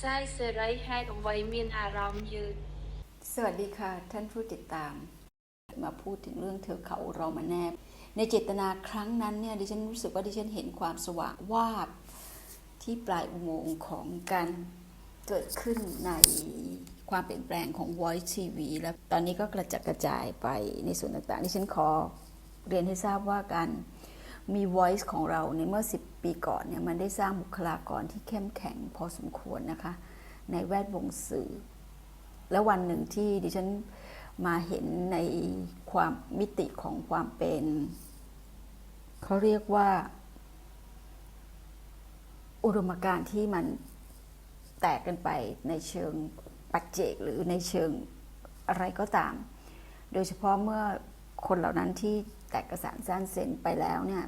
ใช่เซไรให้กับไวมีนอารมณ์ยืด สวัสดีค่ะ ท่านผู้ติดตาม มาพูดถึงเรื่องเธอเขาเรามาแนบ ในเจตนาครั้งนั้นเนี่ยดิฉันรู้สึกว่าดิฉันเห็นความสว่างวาบที่ปลายอุโมงค์ของการเกิดขึ้นในความเปลี่ยนแปลงของ Voice TV แล้วตอนนี้ก็กระจัดกระจายไปในส่วนต่างๆดิฉันขอเรียนให้ทราบว่าการ มี Voice ของเราในเมื่อ 10 ปีก่อนเนี่ยมันได้สร้างบุคลากรที่เข้มแข็งพอสมควรนะคะ ในแวดวงสื่อ แล้ววันหนึ่งที่ดิฉันมาเห็นในความมิติของความเป็น เขาเรียกว่า อุดมการณ์ที่มันแตกกันไปในเชิงปัจเจกหรือในเชิงอะไรก็ตาม โดยเฉพาะเมื่อคนเหล่านั้นที่แตกกระสานสั้นเซนไปแล้วเนี่ย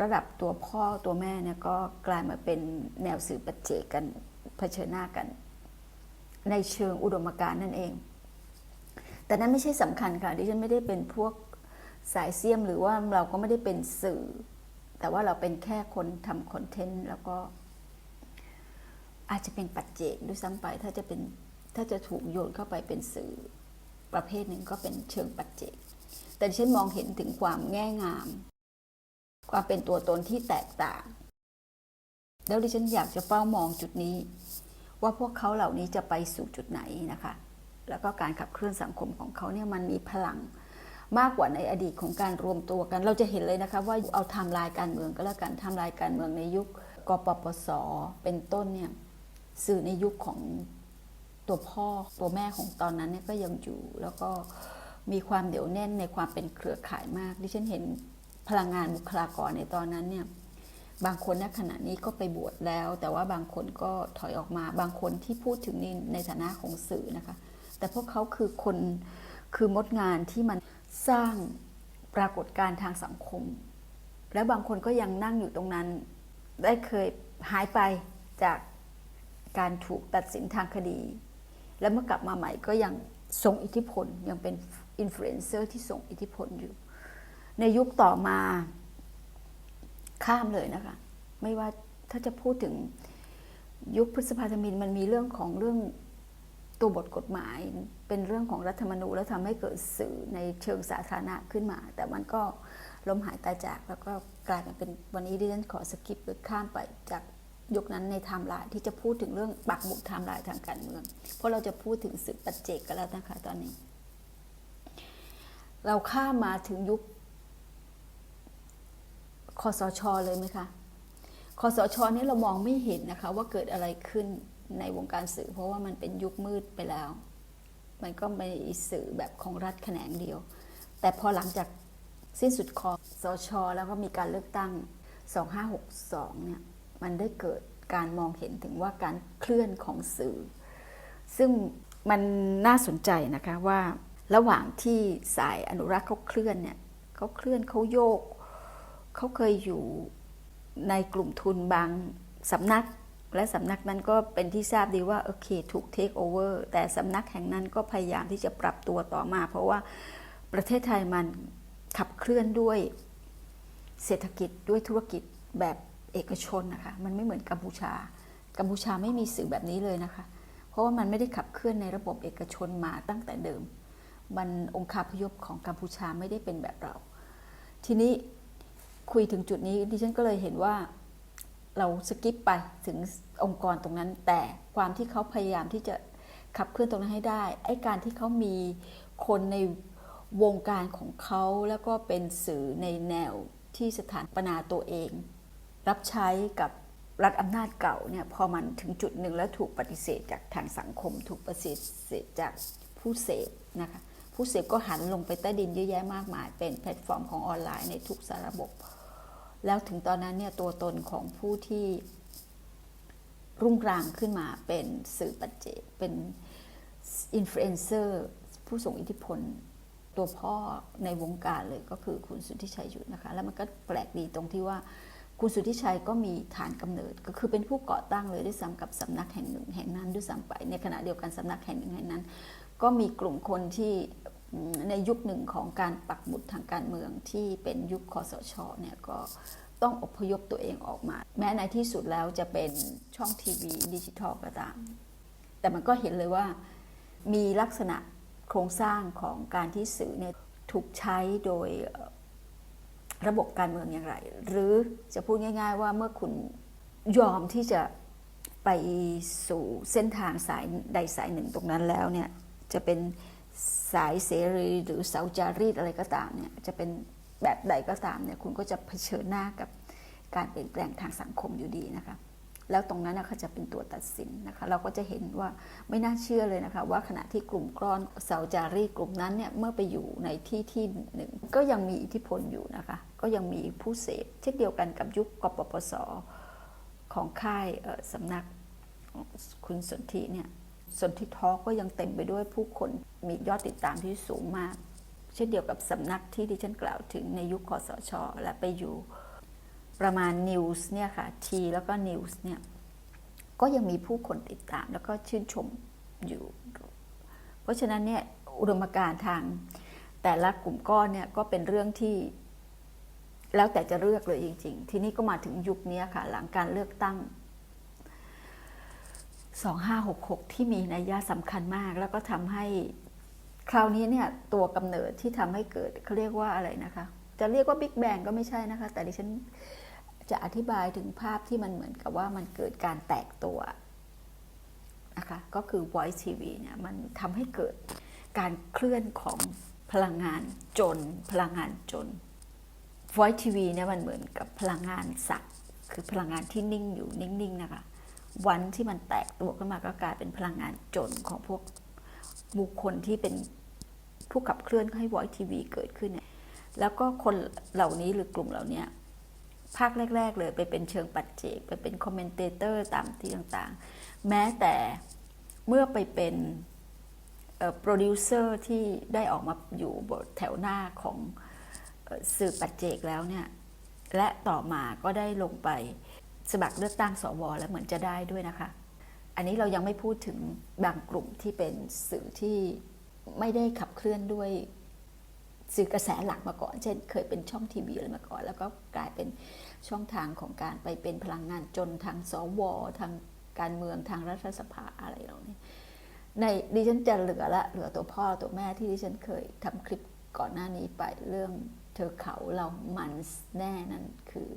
ระดับตัวพ่อตัวแม่เนี่ยก็กลายมาเป็นแนวสื่อปัจเจกกันเผชิญหน้ากัน ในเชิงอุดมการณ์นั่นเอง แต่นั้นไม่ใช่สำคัญค่ะดิฉันไม่ได้เป็นพวกสายเสียมหรือว่าเราก็ไม่ได้เป็นสื่อ แต่ว่าเราเป็นแค่คนทำคอนเทนต์แล้วก็อาจจะเป็นปัจเจกด้วยซ้ำไป ถ้าจะเป็นถ้าจะถูกโยนเข้าไปเป็นสื่อประเภทหนึ่งก็เป็นเชิงปัจเจก แต่ดิฉันมองเห็นถึงความแง่งาม ความเป็นตัวตนที่แตกต่าง แล้วดิฉันอยากจะเฝ้ามองจุดนี้ ว่าพวกเขาเหล่านี้จะไปสู่จุดไหนนะคะ แล้วก็การขับเคลื่อนสังคมของเขาเนี่ยมันมีพลังมากกว่าในอดีตของการรวมตัวกัน เราจะเห็นเลยนะคะว่าเอาทม์ไลน์การเมืองก็แล้วกันทม์ไลน์การเมืองในยุคกปปส เป็นต้นเนี่ยสื่อในยุคของตัวพ่อตัวแม่ของตอนนั้นเนี่ยก็ยังอยู่ แล้วก็มีความเหนียวแน่นในความเป็นเครือข่ายมาก ดิฉันเห็น พลังงานบุคลากรในตอนนั้นเนี่ยบางคนณขณะนี้ก็ไปบวชแล้ว แต่ว่าบางคนก็ถอยออกมาบางคนที่พูดถึงในในฐานะของสื่อนะคะ แต่พวกเขาคือคนคือมดงานที่มันสร้างปรากฏการณ์ทางสังคม และบางคนก็ยังนั่งอยู่ตรงนั้น ได้เคยหายไปจากการถูกตัดสินทางคดี แล้วเมื่อกลับมาใหม่ก็ยังทรงอิทธิพล ยังเป็นอินฟลูเอนเซอร์ที่ทรงอิทธิพลอยู่ ในยุคต่อมาข้ามเลยนะคะ ไม่ว่าถ้าจะพูดถึงยุคพฤษภาธมินมันมีเรื่องของเรื่องตัวบทกฎหมาย เป็นเรื่องของรัฐธรรมนูญแล้วทำให้เกิดสื่อในเชิงสาธารณะขึ้นมา แต่มันก็ล้มหายตายจากแล้วก็กลายมาเป็นวันนี้ดิฉันขอสกิปหรือข้ามไปจากยุคนั้นในไทม์ไลน์ที่จะพูดถึงเรื่องปักหมุดไทม์ไลน์ทางการเมือง เพราะเราจะพูดถึงสื่อปัจเจกกันแล้วนะคะตอนนี้ เราข้ามมาถึงยุค คอสชเลยไหมคะคอสชนี่เรามองไม่เห็นนะคะว่าเกิดอะไรขึ้นในวงการสื่อ เพราะว่ามันเป็นยุคมืดไปแล้ว มันก็ไม่สื่อแบบของรัฐแขนงเดียว แต่พอหลังจากสิ้นสุดคอสชแล้วก็มีการเลือกตั้ง 2562 เนี่ย มันได้เกิดการมองเห็นถึงว่าการเคลื่อนของสื่อ ซึ่งมันน่าสนใจนะคะว่าระหว่างที่สายอนุรักษ์เขาเคลื่อนเนี่ยเขาเคลื่อนเขาโยก เขาเคยอยู่ในกลุ่มทุนบางสำนัก และสำนักนั้นก็เป็นที่ทราบดีว่าโอเคถูกเทคโอเวอร์แต่สำนักแห่งนั้นก็พยายามที่จะปรับตัวต่อมา เพราะว่าประเทศไทยมันขับเคลื่อนด้วยเศรษฐกิจด้วยธุรกิจแบบเอกชนนะคะมันไม่เหมือนกัมพูชา กัมพูชาไม่มีสื่อแบบนี้เลยนะคะ เพราะว่ามันไม่ได้ขับเคลื่อนในระบบเอกชนมาตั้งแต่เดิม มันองค์คาพยพของกัมพูชาไม่ได้เป็นแบบเรา ทีนี้ คุยถึงจุดนี้ดิฉันก็เลยเห็นว่าเราสกิปไปถึงองค์กรตรงนั้น แต่ความที่เขาพยายามที่จะขับเคลื่อนตรงนั้นให้ได้ ไอ้การที่เขามีคนในวงการของเขาแล้วก็เป็นสื่อในแนวที่สถานปนาตัวเอง รับใช้กับรัฐอำนาจเก่าเนี่ยพอมันถึงจุดหนึ่งแล้วถูกปฏิเสธจากทางสังคม ถูกปฏิเสธจากผู้เสพนะคะผู้เสพก็หันลงไปใต้ดินเยอะแยะมากมาย เป็นแพลตฟอร์มของออนไลน์ในทุกสารบบ แล้วถึงตอนนั้นเนี่ยตัวตนของผู้ที่รุ่งรางขึ้นมาเป็นสื่อปัจเจกเป็นอินฟลูเอนเซอร์ผู้ส่งอิทธิพลตัวพ่อในวงการเลยก็คือคุณสุทธิชัยยุดนะคะ แล้วมันก็แปลกดีตรงที่ว่าคุณสุทธิชัยก็มีฐานกำเนิด ก็คือเป็นผู้ก่อตั้งเลยด้วยซ้ำกับสำนักแห่งหนึ่งแห่งนั้นด้วยซ้ำไป ในขณะเดียวกันสำนักแห่งหนึ่งแห่งนั้น ก็มีกลุ่มคนที่ ในยุคหนึ่งของการปักหมุดทางการเมืองที่เป็นยุคคอสชเนี่ยก็ต้องอพยพตัวเองออกมา แม้ในที่สุดแล้วจะเป็นช่องทีวีดิจิทัลก็ตาม แต่มันก็เห็นเลยว่ามีลักษณะโครงสร้างของการที่สื่อเนี่ยถูกใช้โดยระบบการเมืองอย่างไร หรือจะพูดง่าย ๆ ว่าเมื่อคุณยอมที่จะไปสู่เส้นทางสายใดสายหนึ่งตรงนั้นแล้วเนี่ยจะเป็น สายเสรีหรือเสาจารีตอะไรก็ตามเนี่ยจะเป็นแบบใดก็ตามเนี่ยคุณก็จะเผชิญหน้ากับการเปลี่ยนแปลงทางสังคมอยู่ดีนะคะแล้วตรงนั้นนะคะจะเป็นตัวตัดสินนะคะเราก็จะเห็นว่าไม่น่าเชื่อเลยนะคะ ว่าขณะที่กลุ่มกรอนเสาจารีตกลุ่มนั้นเนี่ยเมื่อไปอยู่ในที่ที่หนึ่ง ก็ยังมีอิทธิพลอยู่นะคะ ก็ยังมีผู้เสพเช่นเดียวกันกับยุคกปปสของค่ายสำนักคุณสนธิเนี่ย สนธิทอก็ยังเต็มไปด้วยผู้คนมียอดติดตามที่สูงมาก เช่นเดียวกับสำนักที่ดิฉันกล่าวถึงในยุคคอสชและไปอยู่ประมาณนิวส์เนี่ยค่ะทีแล้วก็นิวส์เนี่ยก็ยังมีผู้คนติดตามแล้วก็ชื่นชมอยู่ เพราะฉะนั้นเนี่ยอุดมการณ์ทางแต่ละกลุ่มก้อนเนี่ยก็เป็นเรื่องที่แล้วแต่จะเลือกเลยจริง ๆ ทีนี้ก็มาถึงยุคนี้ค่ะ หลังการเลือกตั้ง 2566 ที่มีนัยยะสำคัญมาก แล้วก็ทำให้คราวนี้เนี่ยตัวกำเนิดที่ทำให้เกิดเขาเรียกว่าอะไรนะคะ จะเรียกว่าบิ๊กแบงก็ไม่ใช่นะคะ แต่ดิฉันจะอธิบายถึงภาพที่มันเหมือนกับว่ามันเกิดการแตกตัวนะคะก็คือ Voice TV เนี่ยมันทำให้เกิดการเคลื่อนของพลังงานจน พลังงานจน Voice TV เนี่ยมันเหมือนกับพลังงานสัตว์คือพลังงานที่นิ่งอยู่นิ่งๆนะคะ วันที่มันแตกตัวขึ้นมาก็กลายเป็นพลังงานจนของพวกบุคคลที่เป็นผู้ขับเคลื่อนให้ Voice TV เกิดขึ้นเนี่ยแล้วก็คนเหล่านี้หรือกลุ่มเหล่านี้ภาคแรก ๆ เลยไปเป็นเชิงปัจเจก ไปเป็นคอมเมนเตเตอร์ตามที่ต่างๆ แม้แต่เมื่อไปเป็นโปรดิวเซอร์ที่ได้ออกมาอยู่บทแถวหน้าของสื่อปัจเจกแล้วเนี่ย และต่อมาก็ได้ลงไป สมัครเลือกตั้งสวแล้วเหมือนจะได้ด้วยนะคะ อันนี้เรายังไม่พูดถึงบางกลุ่มที่เป็นสื่อที่ไม่ได้ขับเคลื่อนด้วยสื่อกระแสหลักมาก่อน เช่น เคยเป็นช่องทีวีอะไรมาก่อน แล้วก็กลายเป็นช่องทางของการไปเป็นพลังงานจนทางสวทางการเมืองทางรัฐสภาอะไรเหล่านี้ในดิฉันจะเหลือละเหลือตัวพ่อตัวแม่ที่ดิฉันเคยทำคลิปก่อนหน้านี้ไปเรื่องเธอเขาเรามันแน่นั่นคือ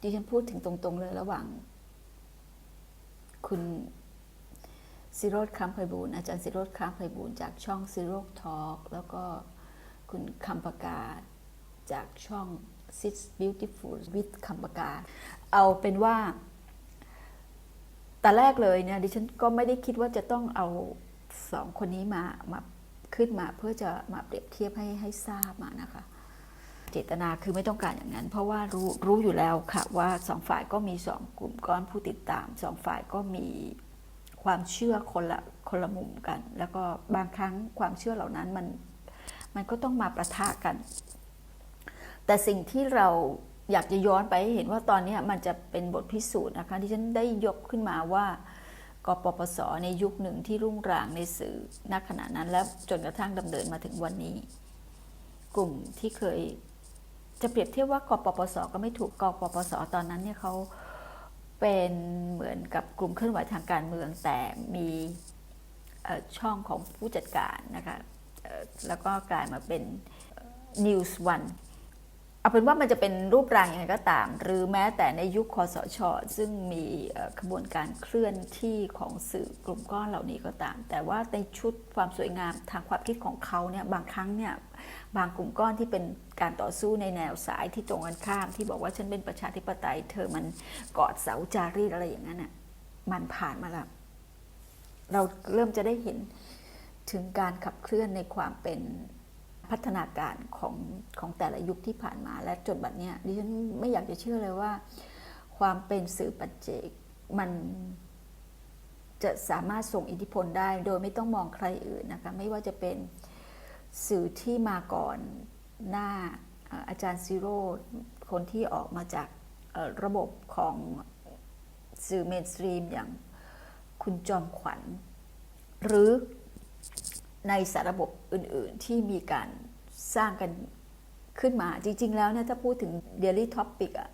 ดิฉันพูดถึงตรงๆเลยระหว่าง คุณซิโรดคัมไพบูลอาจารย์ซิโรดคัมไพบูลจากช่องซิโรทอ l k แล้วก็คุณคำปากาจากช่อง Sit Beautiful with คำปากาเอาเป็นว่า แต่แรกเลยเนี่ยดิฉันก็ไม่ได้คิดว่าจะต้องเอาสองคนนี้มามาขึ้นมาเพื่อจะมาเปรียบเทียบให้ให้ทราบมานะคะ เจตนาคือไม่ต้องการอย่างนั้น เพราะว่ารู้รู้อยู่แล้วค่ะว่าสองฝ่ายก็มีสองกลุ่มก้อนผู้ติดตามสองฝ่ายก็มีความเชื่อคนละคนละมุมกัน แล้วก็บางครั้งความเชื่อเหล่านั้นมันมันก็ต้องมาประทะกัน แต่สิ่งที่เราอยากจะย้อนไปให้เห็นว่าตอนนี้มันจะเป็นบทพิสูจน์นะคะที่ฉันได้ยกขึ้นมาว่ากปปสในยุคหนึ่งที่รุ่งรางในสื่อณขณะนั้น และจนกระทั่งดำเนินมาถึงวันนี้ กลุ่มที่เคย จะเปรียบเทียบว่ากปปสก็ไม่ถูกกปปสตอนนั้นเนี่ยเขาเป็นเหมือนกับกลุ่มเคลื่อนไหวทางการเมืองแต่มีช่องของผู้จัดการนะคะแล้วก็กลายมาเป็น News One เอาเป็นว่ามันจะเป็นรูปร่างยังไงก็ตาม หรือแม้แต่ในยุคคอสชซึ่งมีขบวนการเคลื่อนที่ของสื่อกลุ่มก้อนเหล่านี้ก็ตาม แต่ว่าในชุดความสวยงามทางความคิดของเขาเนี่ยบางครั้งเนี่ยบางกลุ่มก้อนที่เป็นการต่อสู้ในแนวสายที่ตรงกันข้าม ที่บอกว่าฉันเป็นประชาธิปไตย เธอมันกอดเสาจารีตอะไรอย่างนั้นน่ะมันผ่านมาแล้วเราเริ่มจะได้เห็นถึงการขับเคลื่อนในความเป็น พัฒนาการของของแต่ละยุคที่ผ่านมาและจนบัดเนี้ยดิฉันไม่อยากจะเชื่อเลยว่า ความเป็นสื่อปัจเจกมันจะสามารถส่งอิทธิพลได้ โดยไม่ต้องมองใครอื่นนะคะไม่ว่าจะเป็นสื่อที่มาก่อนหน้าอาจารย์ซิโร่คนที่ออกมาจากระบบของสื่อเมนสตรีมอย่างคุณจอมขวัญ หรือ ในสารระบบอื่นๆ ที่มีการสร้างกันขึ้นมา จริง ๆ แล้วเนี่ยถ้าพูดถึง Daily Topic อะ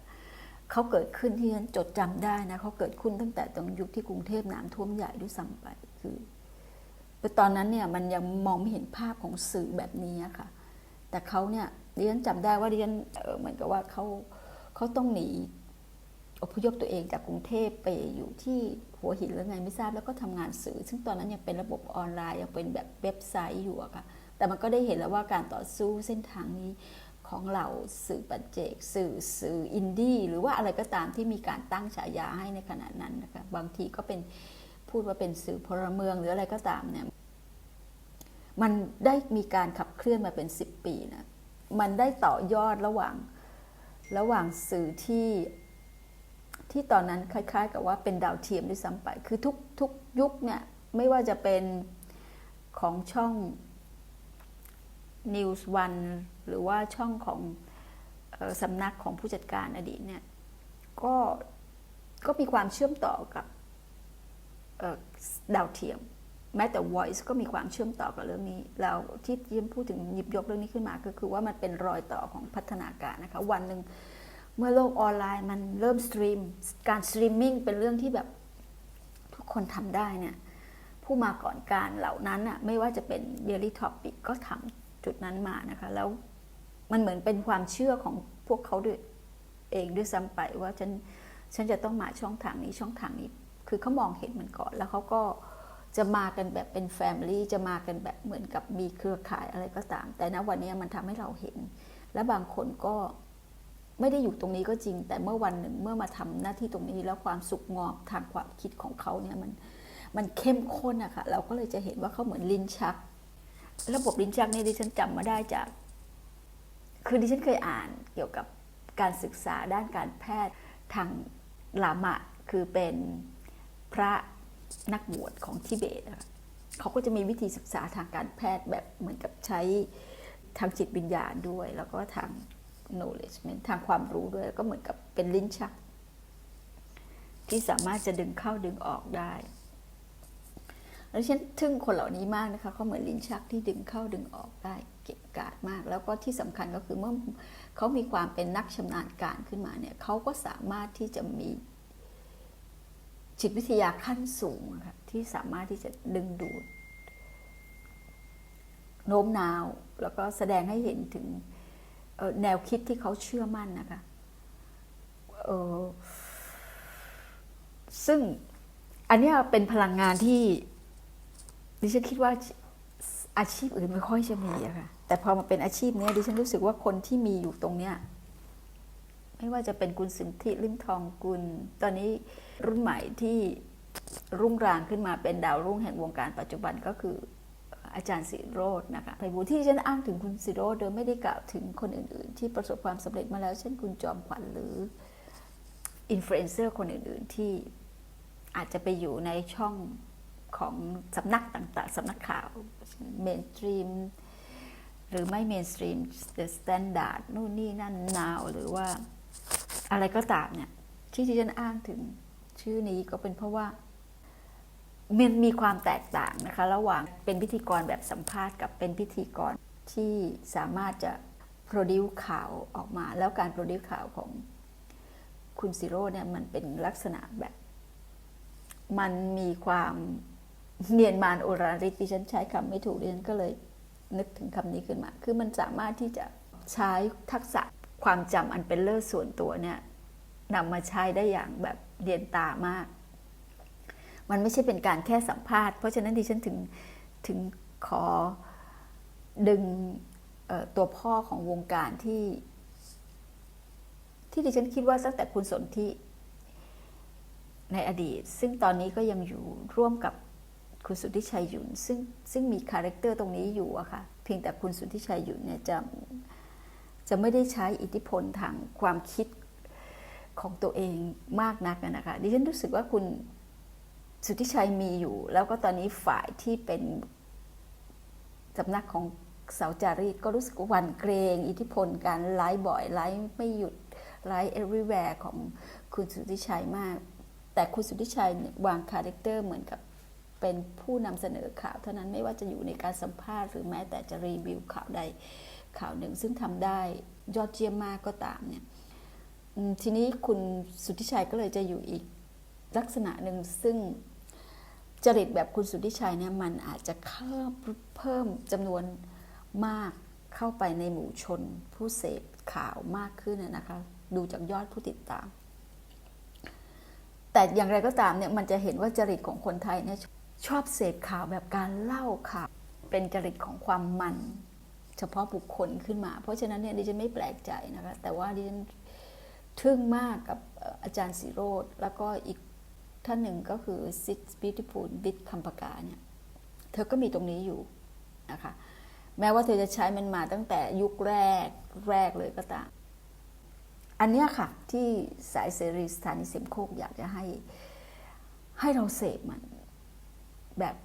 เขาเกิดขึ้นที่ฉันจดจำได้นะเขาเกิดขึ้นตั้งแต่ตรงยุคที่กรุงเทพน้ำท่วมใหญ่ด้วยซ้ำไปคือตอนนั้นเนี่ยมันยังมองไม่เห็นภาพของสื่อแบบนี้ค่ะ แต่เขาเนี่ยดิฉันจำได้ว่าดิฉันเหมือนกับว่าเขาเขาต้องหนี อพยพตัวเองจากกรุงเทพไปอยู่ที่หัวหินแล้วไงไม่ทราบแล้วก็ทำงานสื่อ ซึ่งตอนนั้นยังเป็นระบบออนไลน์ยังเป็นแบบเว็บไซต์อยู่อะค่ะแต่มันก็ได้เห็นแล้วว่าการต่อสู้เส้นทางนี้ของเราสื่อปัจเจก สื่อสื่ออินดี้หรือว่าอะไรก็ตามที่มีการตั้งฉายาให้ในขณะนั้นนะคะบางทีก็เป็นพูดว่าเป็นสื่อพลเมืองหรืออะไรก็ตามเนี่ยมันได้มีการขับเคลื่อนมาเป็น 10 ปีนะมันได้ต่อยอดระหว่างระหว่างสื่อที่ ที่ตอนนั้นคล้ายๆ กับว่าเป็นดาวเทียมด้วยซ้ำไป คือทุกทุกยุคเนี่ยไม่ว่าจะเป็นของช่อง News One หรือว่าช่องของออสำนักของผู้จัดการอดีตเนี่ยก็ก็มีความเชื่อมต่อกับดาวเทียม แม้แต่ Voice ก็มีความเชื่อมต่อกับเรื่องนี้แล้วที่ยิ้มพูดถึงหยิบยกเรื่องนี้ขึ้นมา ก็คือว่ามันเป็นรอยต่อของพัฒนาการนะคะวันหนึ่ง เมื่อโลกออนไลน์มันเริ่มสตรีม การสตรีมมิ่งเป็นเรื่องที่แบบทุกคนทำได้เนี่ย ผู้มาก่อนการเหล่านั้นน่ะไม่ว่าจะเป็น Daily Topic ก็ทำจุดนั้นมานะคะ แล้วมันเหมือนเป็นความเชื่อของพวกเขาด้วยเองด้วยซ้ำไปว่าฉันฉันจะต้องมาช่องทางนี้ช่องทางนี้ คือเขามองเห็นมันก่อน แล้วเขาก็จะมากันแบบเป็นแฟมิลี่จะมากันแบบเหมือนกับมีเครือข่ายอะไรก็ตาม แต่ณวันนี้มันทำให้เราเห็น และบางคนก็ ไม่ได้อยู่ตรงนี้ก็จริง แต่เมื่อวันหนึ่งเมื่อมาทำหน้าที่ตรงนี้แล้วความสุขงอบทางความคิดของเขาเนี่ยมันมันเข้มข้นอะค่ะเราก็เลยจะเห็นว่าเขาเหมือนลิ้นชัก ระบบลิ้นชักเนี่ยดิฉันจำมาได้จาก คือดิฉันเคยอ่านเกี่ยวกับการศึกษาด้านการแพทย์ทางลามะ คือเป็นพระนักบวชของทิเบตเขาก็จะมีวิธีศึกษาทางการแพทย์แบบเหมือนกับใช้ทางจิตวิญญาณด้วย แล้วก็ทาง knowledge ทางความรู้ด้วยก็เหมือนกับเป็นลิ้นชัก ที่สามารถจะดึงเข้าดึงออกได้แล้วฉันทึ่งคนเหล่านี้มากนะคะเขาเหมือนลิ้นชักที่ดึงเข้าดึงออกได้เก็บกาดมาก แล้วก็ที่สำคัญก็คือเมื่อเขามีความเป็นนักชำนาญการขึ้นมาเนี่ยเขาก็สามารถที่จะมีจิตวิทยาขั้นสูงค่ะที่สามารถที่จะดึงดูดโน้มน้าว แล้วก็แสดงให้เห็นถึง แนวคิดที่เขาเชื่อมั่นนะคะซึ่งอันนี้เป็นพลังงานที่ดิฉันคิดว่าอาชีพอื่นไม่ค่อยจะมีอะค่ะ แต่พอมาเป็นอาชีพเนี้ยดิฉันรู้สึกว่าคนที่มีอยู่ตรงเนี้ยไม่ว่าจะเป็นคุณสินธิลิมทองกุล ตอนนี้รุ่นใหม่ที่รุ่งรางขึ้นมาเป็นดาวรุ่งแห่งวงการปัจจุบันก็คือ อาจารย์สิโรจน์นะคะไพบูลที่ฉันอ้างถึงคุณสิโรจน์โดยไม่ได้กล่าวถึงคนอื่นๆ ที่ประสบความสำเร็จมาแล้ว เช่นคุณจอมขวัญหรืออินฟลูเอนเซอร์คนอื่นๆ ที่อาจจะไปอยู่ในช่องของสำนักต่างๆสำนักข่าวเมนสตรีมหรือไม่เมนสตรีม The Standard นู่นนี่นั่นนาวหรือว่าอะไรก็ตามเนี่ยที่ที่ฉันอ้างถึงชื่อนี้ก็เป็นเพราะว่า มันมีความแตกต่างนะคะ ระหว่างเป็นพิธีกรแบบสัมภาษณ์กับเป็นพิธีกรที่สามารถจะโปรดิวข่าวออกมา แล้วการโปรดิวข่าวของคุณซิโร่เนี่ยมันเป็นลักษณะแบบ มันมีความเนียนมานโอราริที่ฉันใช้คำไม่ถูกดิฉันก็เลยนึกถึงคำนี้ขึ้นมา คือมันสามารถที่จะใช้ทักษะความจำอันเป็นเลิศส่วนตัวเนี่ยนำมาใช้ได้อย่างแบบเรียนตามาก มันไม่ใช่เป็นการแค่สัมภาษณ์ เพราะฉะนั้นดิฉันถึงถึงขอดึงตัวพ่อของวงการที่ ที่ดิฉันคิดว่าตั้งแต่คุณสนธิในอดีต ซึ่งตอนนี้ก็ยังอยู่ร่วมกับคุณสุทธิชัยหยุ่นซึ่งซึ่งมีคาแรคเตอร์ตรงนี้อยู่อะค่ะเพียงแต่คุณสุทธิชัยหยุ่นเนี่ยจะจะไม่ได้ใช้อิทธิพลทางความคิดของตัวเองมากนักนะคะดิฉันรู้สึกว่าคุณ สุทธิชัยมีอยู่ แล้วก็ตอนนี้ฝ่ายที่เป็นสำนักของเสาจารีตก็รู้สึกวันเกรง อิทธิพลการไลฟ์บ่อยไลฟ์ไม่หยุดไลฟ์ everywhere ของคุณสุทธิชัยมาก แต่คุณสุทธิชัยวางคาแรคเตอร์เหมือนกับเป็นผู้นำเสนอข่าวเท่านั้นไม่ว่าจะอยู่ในการสัมภาษณ์หรือแม้แต่จะรีวิวข่าวใดข่าวหนึ่ง ซึ่งทำได้ยอดเยี่ยมมากก็ตามเนี่ยทีนี้คุณสุทธิชัยก็เลยจะอยู่อีกลักษณะหนึ่งซึ่ง จริตแบบคุณสุทธิชัยเนี่ยมันอาจจะเพิ่มเพิ่มจำนวนมากเข้าไปในหมู่ชน ผู้เสพข่าวมากขึ้นนะคะ ดูจากยอดผู้ติดตาม แต่อย่างไรก็ตามเนี่ยมันจะเห็นว่าจริตของคนไทยเนี่ยชอบเสพข่าวแบบการเล่าข่าว เป็นจริตของความมัน เฉพาะบุคคลขึ้นมา เพราะฉะนั้นเนี่ยดิฉันไม่แปลกใจนะคะแต่ว่าดิฉันทึ่งมากกับเอ่ออาจารย์สิโรธแล้วก็อีก ท่านหนึ่งก็คือซิดบิทิพูลบิดคัมปากาเนี่ยเธอก็มีตรงนี้อยู่นะคะแม้ว่าเธอจะใช้มันมาตั้งแต่ยุคแรกแรกเลยก็ตาม อันนี้ค่ะ ที่สายเสรีสถานีเสียงโคกอยากจะให้ ให้เราเสพมัน แบบ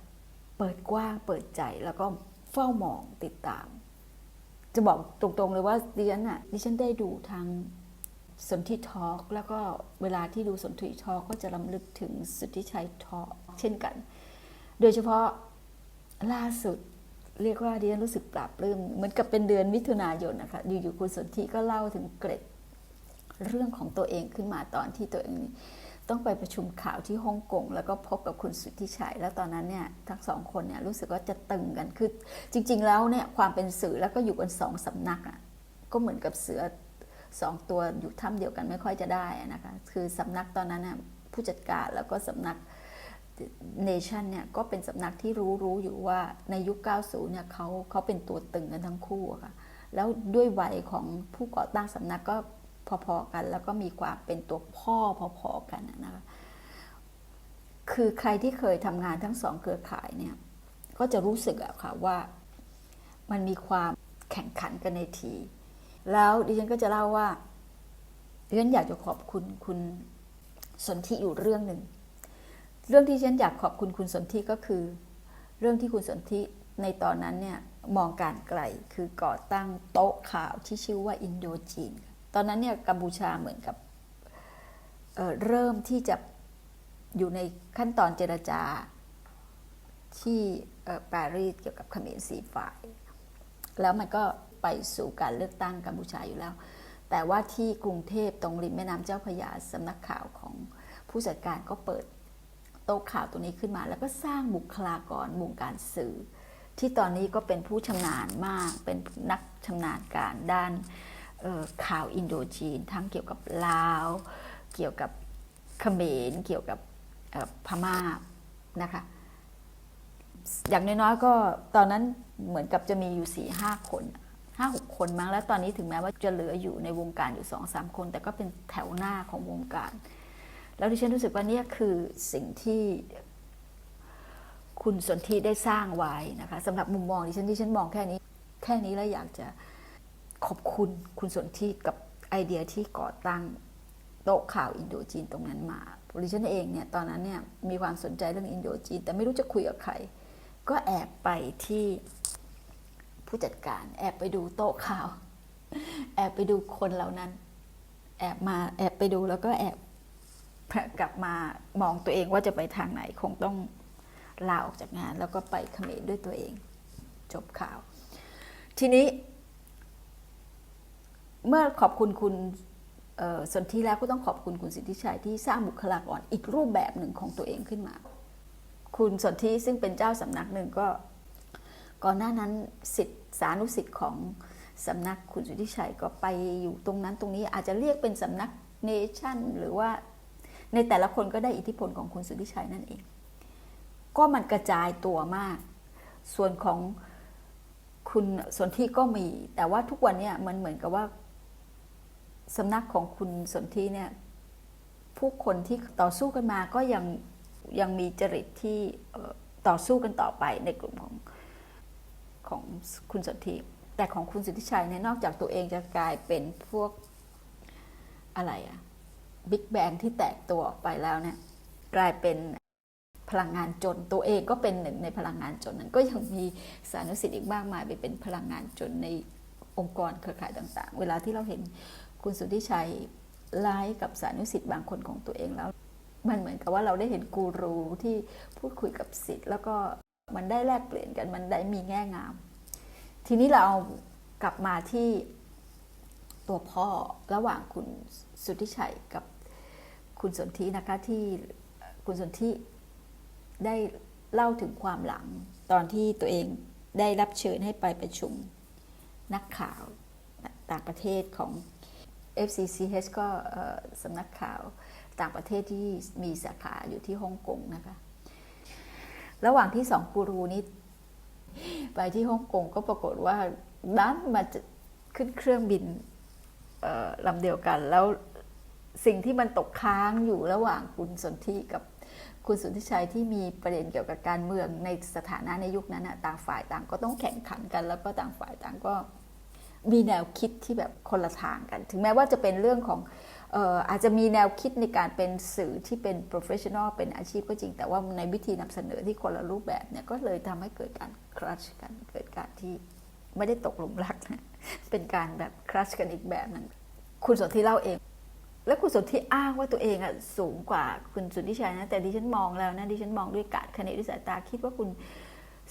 เปิดกว้างเปิดใจแล้วก็เฝ้ามองติดตาม จะบอกตรงๆเลยว่าดิฉันอะดิฉันได้ดูทาง สนธิทอล์กแล้วก็เวลาที่ดูสนธิทอล์กก็จะลำลึกถึงสุทธิชัยทอล์กเช่นกัน โดยเฉพาะล่าสุดเรียกว่าดิฉันรู้สึกปราบปลื้มเหมือนกับเป็นเดือนมิถุนายนนะคะอยู่ๆคุณสนธิก็เล่าถึงเกร็ดเรื่องของตัวเองขึ้นมาตอนที่ตัวเองต้องไปประชุมข่าวที่ฮ่องกงแล้วก็พบกับคุณสุทธิชัย แล้วตอนนั้นเนี่ยทั้งสองคนเนี่ยรู้สึกว่าจะตึงกันคือจริง ๆ แล้วเนี่ยความเป็นสื่อแล้วก็อยู่กันสองสำนักอะก็เหมือนกับเสือ สองตัวอยู่ถ้ำเดียวกันไม่ค่อยจะได้นะคะคือสำนักตอนนั้นนะผู้จัดการแล้วก็สำนักเนชั่นเนี่ยก็เป็นสำนักที่รู้รู้อยู่ว่าในยุค 90 เนี่ยเขาเขาเป็นตัวตึงกันทั้งคู่อะค่ะแล้วด้วยวัยของผู้ก่อตั้งสำนักก็พอๆกัน แล้วก็มีความเป็นตัวพ่อพอๆกันนะคะคือใครที่เคยทำงานทั้งสองเครือข่ายเนี่ยก็จะรู้สึกอะค่ะว่ามันมีความแข่งขันกันในที แล้วดิฉันก็จะเล่าว่าดิฉันอยากจะขอบคุณคุณสนธิอยู่เรื่องหนึ่ง เรื่องที่ฉันอยากขอบคุณคุณสนธิก็คือ เรื่องที่คุณสนธิในตอนนั้นเนี่ยมองการไกลคือก่อตั้งโต๊ะข่าวที่ชื่อว่าอินโดจีน ตอนนั้นเนี่ยกัมพูชาเหมือนกับเเริ่มที่จะอยู่ในขั้นตอนเจรจาที่ปารีสเกี่ยวกับเขมรสีฝ่าย แล้วมันก็ ไปสู่การเลือกตั้งกัมพูชาอยู่แล้ว แต่ว่าที่กรุงเทพตรงริมแม่น้ำเจ้าพระยาสำนักข่าวของผู้จัดการก็เปิดโต๊ะข่าวตัวนี้ขึ้นมา แล้วก็สร้างบุคลากรวงการสื่อ ที่ตอนนี้ก็เป็นผู้ชำนาญมาก เป็นนักชำนาญการด้านข่าวอินโดจีน ทั้งเกี่ยวกับลาว เกี่ยวกับเขมร เกี่ยวกับพม่านะคะ อย่างน้อยๆก็ตอนนั้นเหมือนกับจะมีอยู่สี่ห้าคน ห้าหกคนมั้งแล้วตอนนี้ถึงแม้ว่าจะเหลืออยู่ในวงการอยู่สองสามคน แต่ก็เป็นแถวหน้าของวงการ แล้วดิฉันรู้สึกว่านี่คือสิ่งที่คุณสนธิได้สร้างไว้นะคะสำหรับมุมมองดิฉันดิฉันมองแค่นี้ แค่นี้แล้วอยากจะขอบคุณคุณสนธิกับไอเดียที่ก่อตั้งโต๊ะข่าวอินโดจีนตรงนั้นมาดิฉันเองเนี่ยตอนนั้นเนี่ยมีความสนใจเรื่องอินโดจีน แต่ไม่รู้จะคุยกับใคร ก็แอบไปที่ ผู้จัดการแอบไปดูโต๊ะข่าว แอบไปดูคนเหล่านั้น แอบมาแอบไปดูแล้วก็แอบกลับมามองตัวเองว่าจะไปทางไหนคงต้องลาออกจากงาน แล้วก็ไปเขมรด้วยตัวเอง จบข่าว ทีนี้ เมื่อขอบคุณคุณเอ่อสนธิแล้วก็ต้องขอบคุณคุณสิทธิชัยที่สร้างบุคลากรอีกรูปแบบหนึ่งของตัวเองขึ้นมา คุณสนธิซึ่งเป็นเจ้าสำนักหนึ่งก็ ก่อนหน้านั้นสิทธิ สานุสิทธิ์ของสำนักคุณสุทธิชัยก็ไปอยู่ตรงนั้นตรงนี้อาจจะเรียกเป็นสำนักเนชั่นหรือว่าในแต่ละคนก็ได้อิทธิพลของคุณสุทธิชัยนั่นเอง ก็มันกระจายตัวมาก ส่วนของคุณสนธิก็มี แต่ว่าทุกวันเนี่ยมันเหมือนกับว่าสำนักของคุณสนธิเนี่ยผู้คนที่ต่อสู้กันมาก็ยังยังมีจริตที่ต่อสู้กันต่อไปในกลุ่มของ ของคุณสนธิแต่ของคุณสุทธิชัยเนี่ยนอกจากตัวเองจะกลายเป็นพวกอะไรอะบิ๊กแบงที่แตกตัวออกไปแล้วเนี่ยกลายเป็นพลังงานจนตัวเองก็เป็นหนึ่งในพลังงานจนนั้นก็ยังมีสานุสิทธิ์อีกมากมายไปเป็นพลังงานจนในองค์กรเครือข่ายต่างๆ เวลาที่เราเห็นคุณสุทธิชัยไลฟ์กับสานุสิทธิ์บางคนของตัวเองแล้ว มันเหมือนกับว่าเราได้เห็นกูรูที่พูดคุยกับสิทธิ์แล้วก็ มันได้แลกเปลี่ยนกันมันได้มีแง่งาม ทีนี้เราเอากลับมาที่ตัวพ่อระหว่างคุณสุทธิชัยกับคุณสนธินะคะที่คุณสนธิได้เล่าถึงความหลัง ตอนที่ตัวเองได้รับเชิญให้ไปประชุมนักข่าวต่างประเทศของ FCCH ก็สำนักข่าวต่างประเทศที่มีสาขาอยู่ที่ฮ่องกงนะคะ ระหว่างที่สองกูรูนี้ไปที่ฮ่องกงก็ปรากฏว่าดันมาขึ้นเครื่องบินลำเดียวกัน แล้วสิ่งที่มันตกค้างอยู่ระหว่างคุณสนธิกับคุณสุทธิชัยที่มีประเด็นเกี่ยวกับการเมืองในสถานะในยุคนั้นนะต่างฝ่ายต่างก็ต้องแข่งขันกัน แล้วก็ต่างฝ่ายต่างก็มีแนวคิดที่แบบคนละทางกัน ถึงแม้ว่าจะเป็นเรื่องของ อออาจจะมีแนวคิดในการเป็นสื่อที่เป็น professional เป็นอาชีพก็จริง แต่ว่าในวิธีนำเสนอที่คนละรูปแบบเนี่ยก็เลยทำให้เกิดการครัชกันเกิดการที่ไม่ได้ตกหลุมรักนะเป็นการแบบครัชกันอีกแบบหนึงคุณสนธิเล่าเอง และคุณสนธิอ้างว่าตัวเองอะสูงกว่าคุณสุทธิชัยนะแต่ดิฉันมองแล้วนะดิฉันมองด้วยกาดคะเนด้วยสายตาคิดว่าคุณ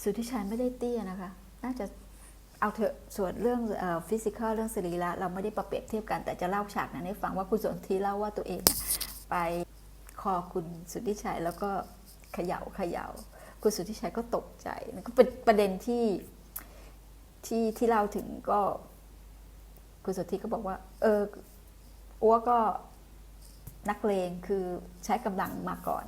สุทธิชัยไม่ได้เตี้ยนะคะ น่าจะ เอาเถอะส่วนเรื่องฟิสิกอลเรื่องสรีระเราไม่ได้ประเปรียบเทียบกันแต่จะเล่าฉากนั้นให้ฟังว่าคุณสนธิเล่าว่าตัวเองไปคอคุณสุทธิชัยแล้วก็เขย่าเขย่าคุณสุทธิชัยก็ตกใจมันก็เป็นประเด็นที่ที่ที่เล่าถึงก็คุณสุทธิก็บอกว่า เอออัวก็นักเลงคือใช้กำลังมาก่อน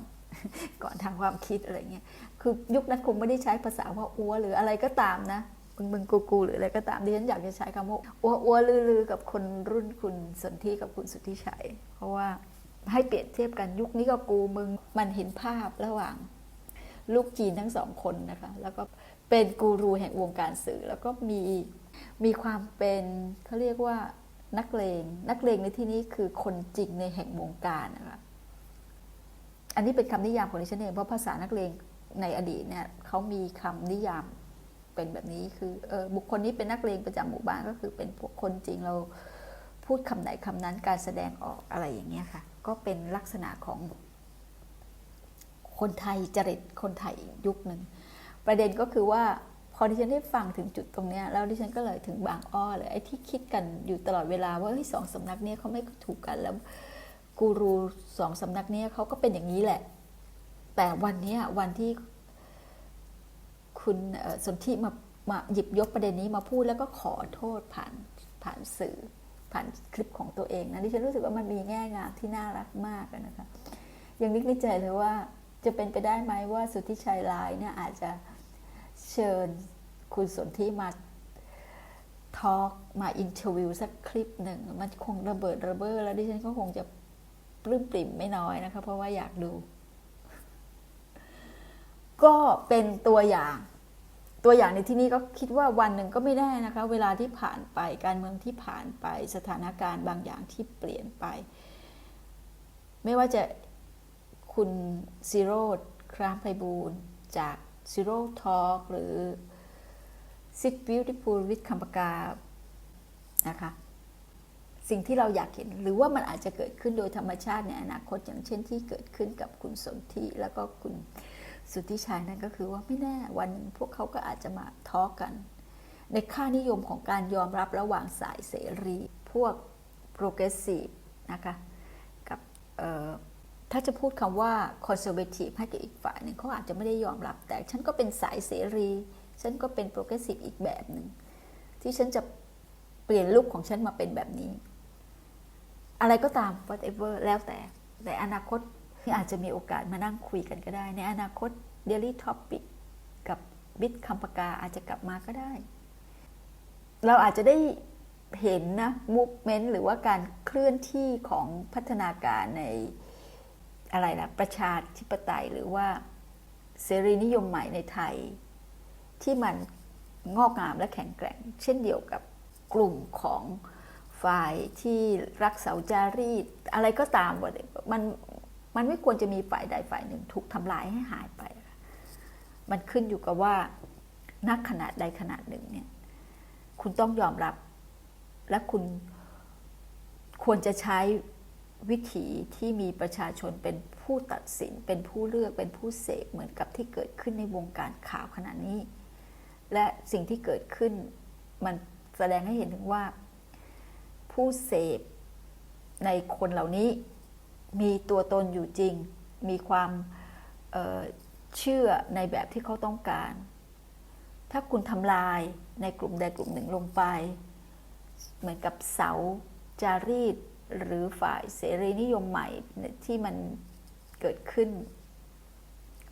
ก่อนทางความคิดอะไรเงี้ยคือยุคนั้นคงไม่ได้ใช้ภาษาว่าอัวหรืออะไรก็ตามนะ มึงมึงกูกูหรืออะไรก็ตามดิฉันอยากจะใช้คำว่าอัวอัวลือลือกับคนรุ่นคุณสนธิกับคุณสุทธิชัย เพราะว่าให้เปรียบเทียบกันยุคนี้ก็กูมึงมันเห็นภาพระหว่าง ลูกจีนทั้งสองคนนะคะ แล้วก็เป็นกูรูแห่งวงการสื่อ แล้วก็มีมีความเป็นเขาเรียกว่านักเลงนักเลงในที่นี้คือคนจริงในแห่งวงการนะคะอันนี้เป็นคำนิยามของดิฉันเองเพราะภาษานักเลงในอดีตเนี่ยเขามีคำนิยาม เป็นแบบนี้คือออบุคคลนี้เป็นนักเลงประจำหมู่บ้านก็คือเป็นพวกคนจริงเราพูดคำไหนคำนั้นการแสดงออกอะไรอย่างเงี้ยค่ะ ก็เป็นลักษณะของคนไทยจริตคนไทยยุคหนึ่งประเด็นก็คือว่าพอดิฉันได้ฟังถึงจุดตรงเนี้ยแล้วดิฉันก็เลยถึงบางอ้อเลยไอ้ที่คิดกันอยู่ตลอดเวลาว่าเฮ้ยสองสำนักเนี้ยเขาไม่ถูกกันแล้วกูรูสองสำนักเนี้ยเขาก็เป็นอย่างนี้แหละ แต่วันนี้วันที่ คุณเอ่อสนธิมามาหยิบยกประเด็นนี้มาพูดแล้วก็ขอโทษผ่านผ่านสื่อผ่านคลิปของตัวเองนะดิฉันรู้สึกว่ามันมีแง่งามที่น่ารักมากนะคะยังนึกในใจเลยว่าจะเป็นไปได้ไหมว่าสุทธิชัยลายเนี่ยอาจจะเชิญคุณสนธิมาทอล์กมาอินเทอร์วิวสักคลิปหนึ่ง มันคงระเบิดระเบ้อแล้วดิฉันก็คงจะปลื้มปริ่มไม่น้อยนะคะ เพราะว่าอยากดู ก็เป็นตัวอย่าง ตัวอย่างในที่นี้ก็คิดว่าวันหนึ่งก็ไม่ได้นะคะ เวลาที่ผ่านไปการเมืองที่ผ่านไปสถานการณ์บางอย่างที่เปลี่ยนไป ไม่ว่าจะคุณซีโร่ครามไพบูลจากซีโร่ทอ k หรือ Sit Beautiful with คำปากานะคะสิ่งที่เราอยากเห็น หรือว่ามันอาจจะเกิดขึ้นโดยธรรมชาติในอนาคตอย่างเช่นที่เกิดขึ้นกับคุณสนธิแล้วก็คุณ สุดทธิชัยนั่นก็คือว่าไม่แน่วันหนึ่งพวกเขาก็อาจจะมาทอกัน ในค่านิยมของการยอมรับระหว่างสายเสรี พวก progressive นะคะกับถ้าจะพูดคำว่า conservative ให้กับอีกฝ่ายหนึ่งเขาอาจจะไม่ได้ยอมรับ แต่ฉันก็เป็นสายเสรี ฉันก็เป็น progressive อีกแบบหนึ่งที่ฉันจะเปลี่ยนลุคของฉันมาเป็นแบบนี้ อะไรก็ตาม whatever แล้วแต่ แต่อนาคต อาจจะมีโอกาสมานั่งคุยกันก็ได้ ในอนาคต daily topic กับบิทคำปากาอาจจะกลับมาก็ได้ เราอาจจะได้เห็นนะ movement หรือว่าการเคลื่อนที่ของพัฒนาการในอะไรล่ะ ประชาธิปไตยหรือว่าเสรีนิยมใหม่ในไทย ที่มันงอกงามและแข็งแกร่ง เช่นเดียวกับกลุ่มของฝ่ายที่รักเสาจารีต อะไรก็ตามหมดมัน มันไม่ควรจะมีฝ่ายใดฝ่ายหนึ่ง ถูกทำลายให้หายไป มันขึ้นอยู่กับว่านักขนาดใดขนาดหนึ่งเนี่ย คุณต้องยอมรับ และคุณควรจะใช้วิถีที่มีประชาชนเป็นผู้ตัดสิน เป็นผู้เลือกเป็นผู้เสพเหมือนกับที่เกิดขึ้นในวงการข่าวขณะนี้ และสิ่งที่เกิดขึ้นมันแสดงให้เห็นถึงว่า ผู้เสพในคนเหล่านี้ มีตัวตนอยู่จริง มีความเเชื่อในแบบที่เขาต้องการ ถ้าคุณทำลายในกลุ่มใดกลุ่มหนึ่งลงไป เหมือนกับเสาจารีตหรือฝ่ายเสรีนิยมใหม่ที่มันเกิดขึ้น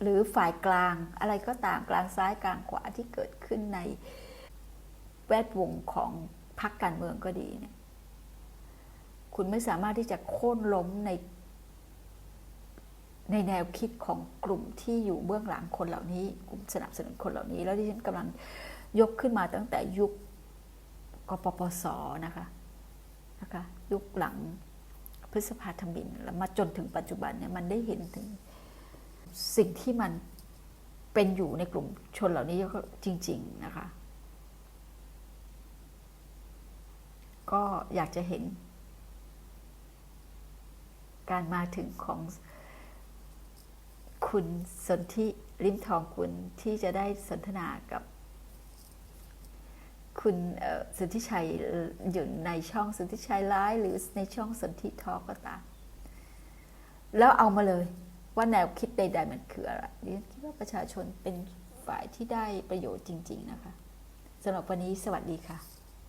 หรือฝ่ายกลางอะไรก็ตามกลางซ้ายกลางขวาที่เกิดขึ้นในแวดวงของพรรคการเมืองก็ดีเนี่ยคุณไม่สามารถที่จะโค่นล้มใน ในแนวคิดของกลุ่มที่อยู่เบื้องหลังคนเหล่านี้ กลุ่มสนับสนุนคนเหล่านี้ แล้วที่ฉันกำลังยกขึ้นมาตั้งแต่ยุคกปปสนะคะนะคะยุคหลังพฤษภาธมินแล้วมาจนถึงปัจจุบันเนี่ยมันได้เห็นถึงสิ่งที่มันเป็นอยู่ในกลุ่มชนเหล่านี้ก็จริง ๆ นะคะ ก็อยากจะเห็น การมาถึงของ คุณสนธิริมทองคุณที่จะได้สนทนากับคุณเอ่อสนธิชัยอยู่ในช่องสนธิชัยไลฟ์หรือในช่องสนธิทอก็ตาม แล้วเอามาเลยว่าแนวคิดใด ๆ มันคืออะไรดิฉันคิดว่าประชาชนเป็นฝ่ายที่ได้ประโยชน์จริง ๆ นะคะสำหรับวันนี้สวัสดีค่ะ